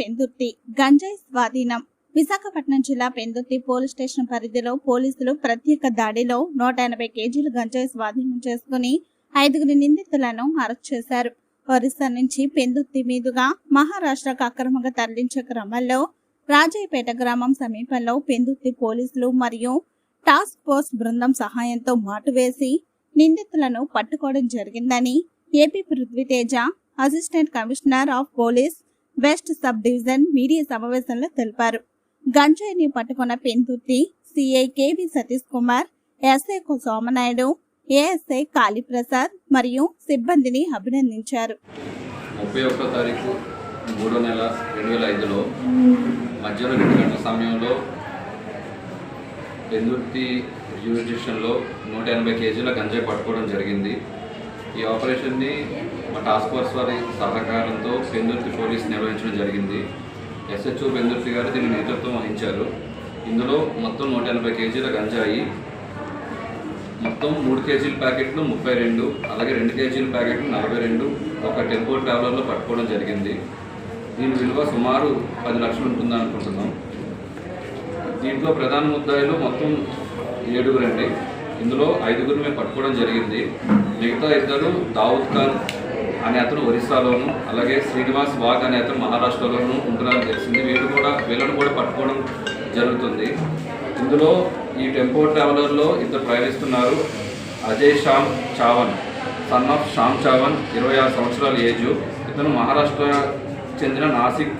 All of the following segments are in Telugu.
పెందుర్తి. గంజాయి స్వాధీనం. విశాఖపట్నం జిల్లా పెందుర్తి పోలీస్ స్టేషన్ పరిధిలో పోలీసులు ప్రత్యేక దాడిలో నూట ఎనభై కేజీలు గంజాయి స్వాధీనం చేసుకుని ఐదుగురు నిందితులను అరెస్ట్ చేశారు. ఒరిస్సా నుంచి పెందుర్తి మీదుగా మహారాష్ట్రకు అక్రమంగా తరలించే క్రమంలో రాజయ్యపేట గ్రామం సమీపంలో పెందుర్తి పోలీసులు మరియు టాస్క్ ఫోర్స్ బృందం సహాయంతో మాటు వేసి నిందితులను పట్టుకోవడం జరిగిందని AP Prithviteja assistant commissioner of police west sub division media సమావేశంలో తెలిపారు. గంజాయిని పట్టుకున్న Pendurthi CI KV Satish Kumar SI Somanaidu ASI Kaliprasad మరియు సిబ్బందిని అభినందించారు. ముప్పై ఒక్క తారీఖు మూడో నెల రెండు వేల ఐదులో మధ్యాహ్నం రెండు గంటల సమయంలో పెందుర్తి జ్యూరిడిక్షన్లో నూట ఎనభై కేజీల గంజాయి పట్టుకోవడం జరిగింది. ఈ ఆపరేషన్ని టాస్క్ ఫోర్స్ వారి సహకారంతో పెందుర్తి పోలీస్ నిర్వహించడం జరిగింది. ఎస్హెచ్ఓ పెందుర్తి గారు దీని నేతృత్వం వహించారు. ఇందులో మొత్తం నూట ఎనభై కేజీల గంజాయి మొత్తం మూడు కేజీల ప్యాకెట్లు ముప్పై రెండు అలాగే రెండు కేజీల ప్యాకెట్లు నలభై రెండు ఒక టెంపో ట్రావెలర్లో పట్టుకోవడం జరిగింది. దీని విలువ సుమారు పది లక్షలు ఉంటుంది అనుకుంటున్నాం. దీంట్లో ప్రధాన ముద్దాయిలు మొత్తం ఏడుగురండి. ఇందులో ఐదుగురు మేము పట్టుకోవడం జరిగింది. మిగతా ఇద్దరు దావుద్ ఖాన్ అనే అతను ఒరిస్సాలోను అలాగే శ్రీనివాస్ వాగ్ అనే అతను మహారాష్ట్రలోను ఉంటున్నారని తెలిసింది. వీళ్ళు కూడా వీళ్ళను కూడా పట్టుకోవడం జరుగుతుంది. ఇందులో ఈ టెంపో ట్రావెలర్లో ఇద్దరు ప్రయాణిస్తున్నారు. అజయ్ శ్యామ్ చావన్ సన్ ఆఫ్ శ్యామ్ చావన్ ఇరవై ఆరు సంవత్సరాల ఏజ్. ఇతను మహారాష్ట్ర చెందిన నాసిక్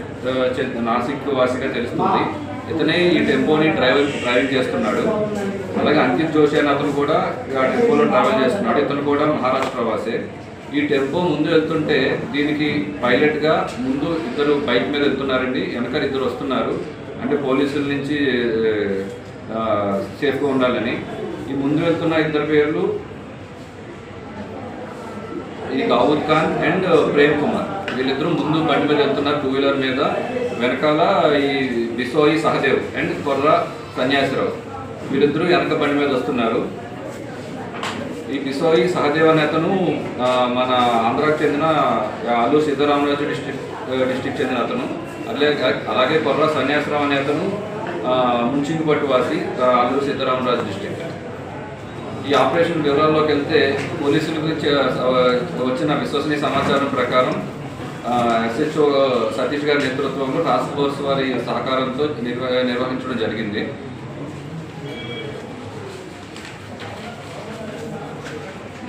నాసిక్ వాసిగా తెలుస్తుంది. ఇతనే ఈ టెంపోని డ్రైవర్ డ్రైవింగ్ చేస్తున్నాడు. అలాగే అంకిత్ జోషి అనే అతను కూడా ఆ టెంపోలో ట్రావెల్ చేస్తున్నాడు. ఇతను కూడా మహారాష్ట్ర వాసే. ఈ టెంపో ముందు వెళ్తుంటే దీనికి పైలట్గా ముందు ఇద్దరు బైక్ మీద వెళ్తున్నారండి. వెనకాల ఇద్దరు వస్తున్నారు. అంటే పోలీసుల నుంచి సేఫ్గా ఉండాలని. ఈ ముందు వెళ్తున్న ఇద్దరు పేర్లు ఈ దావూద్ ఖాన్ అండ్ ప్రేమ్ కుమార్. వీళ్ళిద్దరూ ముందు బండి మీద వెళ్తున్నారు టూ వీలర్ మీద. వెనకాల ఈ బిసోయి సహదేవ్ అండ్ కొర్ర సన్యాసిరావు. వీళ్ళిద్దరూ వెనక బండి మీద వస్తున్నారు. ఈ బిసోయి సహదేవ్ అనే అతను మన ఆంధ్రాకు చెందిన అల్లూరు సీతారామరాజు డిస్ట్రిక్ట్ డిస్ట్రిక్ట్ చెందిన అతను. అలాగే అలాగే కొర్ర సన్యాసరావు అనే అతను ముంచింగిపట్టు వాసి అల్లూరు సీతారామరాజు డిస్ట్రిక్ట్. ఈ ఆపరేషన్ వివరాల్లోకి వెళ్తే పోలీసులకు వచ్చిన విశ్వసనీయ సమాచారం ప్రకారం ఎస్హెచ్ఓ సతీష్ గారి నేతృత్వంలో టాస్క్ ఫోర్స్ వారి సహకారంతో నిర్వ నిర్వహించడం జరిగింది.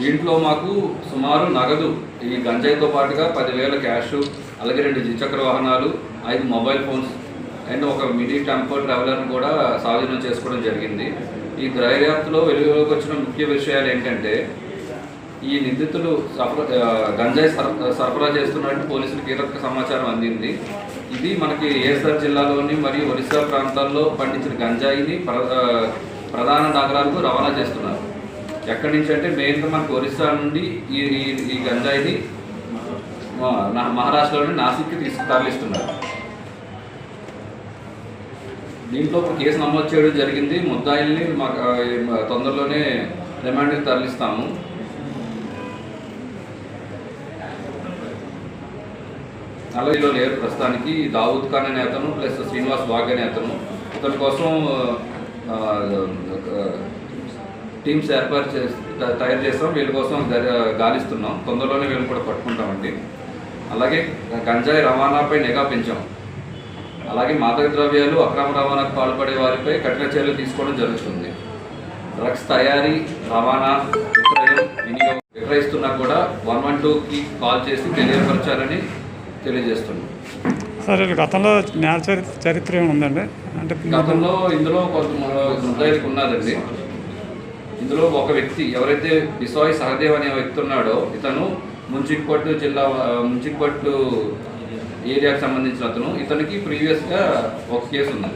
దీంట్లో మాకు సుమారు నగదు ఈ గంజాయితో పాటుగా పదివేల క్యాష్ అలాగే రెండు ద్విచక్ర వాహనాలు ఐదు మొబైల్ ఫోన్స్ అండ్ ఒక మినీ టెంపో ట్రావెలర్ని కూడా స్వాధీనం చేసుకోవడం జరిగింది. ఈ దర్యాప్తులో వెలుగులోకి వచ్చిన ముఖ్య విషయాలు ఏంటంటే ఈ నిందితులు సఫర గంజాయి సరఫరా చేస్తున్నట్టు పోలీసులు కీలక సమాచారం అందింది. ఇది మనకి ఏసార్ జిల్లాలోని మరియు ఒరిస్సా ప్రాంతాల్లో పండించిన గంజాయిని ప్రధాన నగరాలకు రవాణా చేస్తున్నారు. ఎక్కడి నుంచి అంటే మెయిన్గా మనకు ఒరిస్సా నుండి ఈ ఈ- గంజాయిని మహారాష్ట్రలోని నాసిక్కి తీసుకు తరలిస్తున్నారు. దీంట్లో ఒక కేసు నమోదు చేయడం జరిగింది. ముద్దాయిల్ని మాకు తొందరలోనే రిమాండ్కి తరలిస్తాము. అలాగే ఇలా లేరు ప్రస్తుతానికి. దావూద్ ఖాన్ అనే అతను ప్లస్ శ్రీనివాస్ వాగ్ అనే అతను. ఇతని కోసం టీమ్స్ ఏర్పాటు చేసి తయారు చేస్తాం. వీళ్ళ కోసం గాలిస్తున్నాం. తొందరలోనే వీళ్ళు కూడా పట్టుకుంటామండి. అలాగే గంజాయి రవాణాపై నిఘా పెంచాం. అలాగే మాదక ద్రవ్యాలు అక్రమ రవాణాకు పాల్పడే వారిపై కఠిన చర్యలు తీసుకోవడం జరుగుతుంది. డ్రగ్స్ తయారీ రవాణా విక్రయం వినియోగం విక్రయిస్తున్నా కూడా వన్ వన్ టూకి కాల్ చేసి తెలియపరచాలని తెలియజేస్తున్నాం. సరే గతంలో నేర చరిత్ర ఏమైనా ఉందండి అంటే గతంలో ఇందులో కొంత ముద్దాయిలకు ఉన్నదండి ఇందులో ఒక వ్యక్తి ఎవరైతే బిసాయి సహదేవ్ అనే వ్యక్తి ఉన్నాడో ఇతను ముంచిక్పట్టు జిల్లా ముంచిక్పట్టు ఏరియాకి సంబంధించిన అతను. ఇతనికి ప్రీవియస్గా ఒక కేసు ఉంది